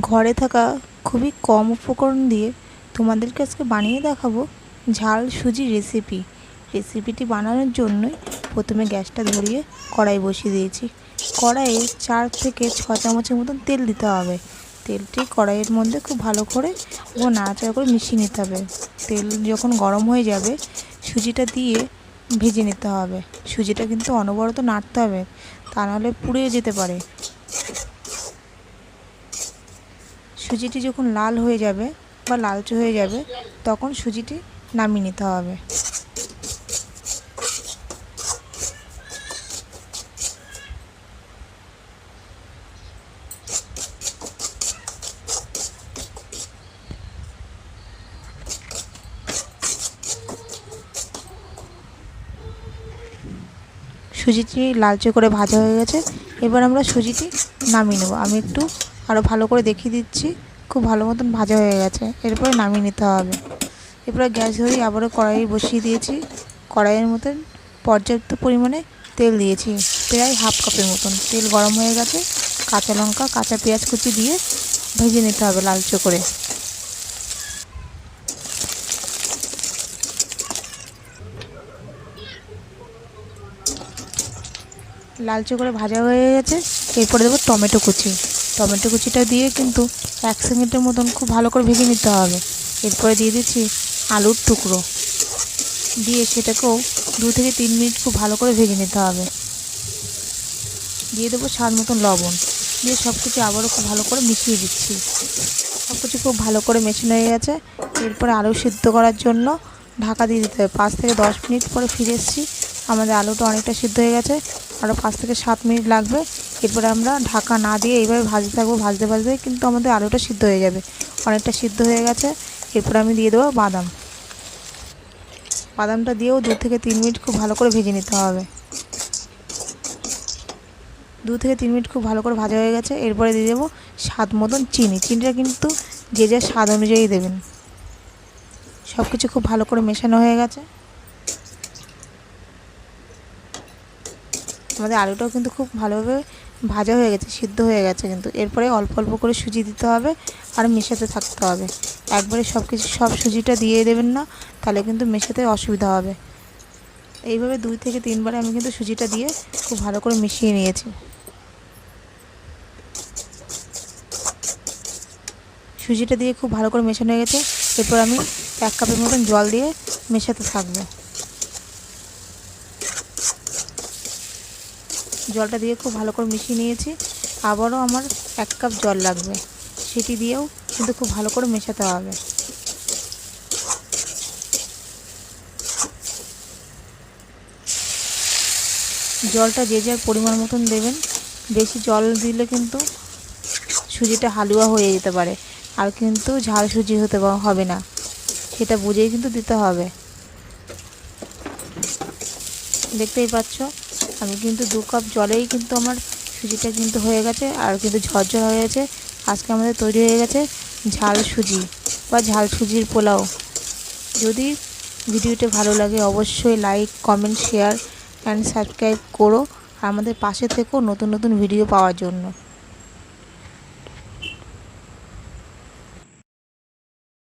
ঘরে থাকা খুবই কম উপকরণ দিয়ে তোমাদেরকে আজকে বানিয়ে দেখাবো ঝাল সুজি রেসিপি রেসিপিটি বানানোর জন্যই প্রথমে গ্যাসটা ধরিয়ে কড়াই বসিয়ে দিয়েছি। কড়াইয়ে চার থেকে ছ চামচের মতন তেল দিতে হবে। তেলটি কড়াইয়ের মধ্যে খুব ভালো করে ও নাড়াচাড়া করে মিশিয়ে নিতে হবে। তেল যখন গরম হয়ে যাবে, সুজিটা দিয়ে ভেজে নিতে হবে। সুজিটা কিন্তু অনবরত নাড়তে হবে, তা নাহলে পুড়ে যেতে পারে। সুজিটি যখন লাল হয়ে যাবে বা লালচে হয়ে যাবে, তখন সুজিটি নামিয়ে নিতে হবে। সুজিটি লালচে করে ভাজা হয়ে গেছে। এবার আমরা সুজিটি নামিয়ে নেব। আমি একটু আরও ভালো করে দেখিয়ে দিচ্ছি। খুব ভালো মতন ভাজা হয়ে গেছে। এরপরে নামিয়ে নিতে হবে। এরপরে গ্যাস ধরিয়ে আবারও কড়াই বসিয়ে দিয়েছি। কড়াইয়ের মতন পর্যাপ্ত পরিমাণে তেল দিয়েছি। প্রায় হাফ কাপের মতন। তেল গরম হয়ে গেছে। কাঁচা লঙ্কা, কাঁচা পেঁয়াজ কুচি দিয়ে ভেজে নিতে হবে লালচে করে। লালচে করে ভাজা হয়ে গেছে। এরপরে দেবো টমেটো কুচি। টমেটো কুচিটা দিয়ে কিন্তু এক সেকেন্ডের মতন খুব ভালো করে ভেজে নিতে হবে। এরপরে দিয়ে দিচ্ছি আলুর টুকরো। দিয়ে সেটাকেও দু থেকে তিন মিনিট খুব ভালো করে ভেজে নিতে হবে। দিয়ে দেবো স্বাদ মতন লবণ। দিয়ে সব কিছু আবারও খুব ভালো করে মিশিয়ে দিচ্ছি। সব কিছু খুব ভালো করে মেশানো হয়ে গেছে। এরপরে আলু সিদ্ধ করার জন্য ঢাকা দিয়ে দিতে হবে। পাঁচ থেকে দশ মিনিট পরে ফিরে এসেছি। আমাদের আলুটা অনেকটা সিদ্ধ হয়ে গেছে। আরও পাঁচ থেকে সাত মিনিট লাগবে। এরপরে আমরা ঢাকা না দিয়ে এইভাবে ভাজতে থাকব, ভাজতে ভাজতে কিন্তু আমাদের আলুটা সিদ্ধ হয়ে যাবে। অনেকটা সিদ্ধ হয়ে গেছে। এরপরে আমি দিয়ে দেবো বাদাম। বাদামটা দিয়েও দু থেকে তিন মিনিট খুব ভালো করে ভেজে নিতে হবে। দু থেকে তিন মিনিট খুব ভালো করে ভাজা হয়ে গেছে। এরপরে দিয়ে দেবো স্বাদ মতন চিনি। চিনিটা কিন্তু যে যার স্বাদ অনুযায়ী দেবেন। সব কিছু খুব ভালো করে মেশানো হয়ে গেছে। আমাদের আলুটাও কিন্তু খুব ভালোভাবে ভাজা হয়ে গেছে, সিদ্ধ হয়ে গেছে কিন্তু। এরপরে অল্প অল্প করে সুজি দিতে হবে আর মেশাতে থাকতে হবে। একবারে সব কিছু, সব সুজিটা দিয়ে দেবেন না, তাহলে কিন্তু মেশাতে অসুবিধা হবে। এইভাবে দুই থেকে তিনবারে আমি কিন্তু সুজিটা দিয়ে খুব ভালো করে মিশিয়ে নিয়েছি। সুজিটা দিয়ে খুব ভালো করে মেশানো হয়ে গেছে। এরপর আমি এক কাপের মতন জল দিয়ে মেশাতে থাকব। জলটা দিয়ে খুব ভালো করে মিশিয়ে নিয়েছি। আবারও আমার এক কাপ জল লাগবে। সেটি দিয়েও কিন্তু খুব ভালো করে মেশাতে হবে। জলটা যে যার পরিমাণ মতন দেবেন। বেশি জল দিলে কিন্তু সুজিটা হালুয়া হয়ে যেতে পারে। আর কিন্তু ঝাল সুজি হতে হবে না। সেটা বুঝেই কিন্তু দিতে হবে। দেখতেই পাচ্ছ? আমি কিন্তু দু কাপ জলেই কিন্তু আমার সুজিটা কিন্তু হয়ে গেছে আর কিন্তু ঝরঝর হয়ে গেছে। আজকে আমাদের তৈরি হয়ে গেছে ঝাল সুজি বা ঝাল সুজির পোলাও। যদি ভিডিওটা ভালো লাগে অবশ্যই like, comment, share and subscribe করো। আমাদের পাশে থেকেও নতুন নতুন ভিডিও পাওয়ার জন্য।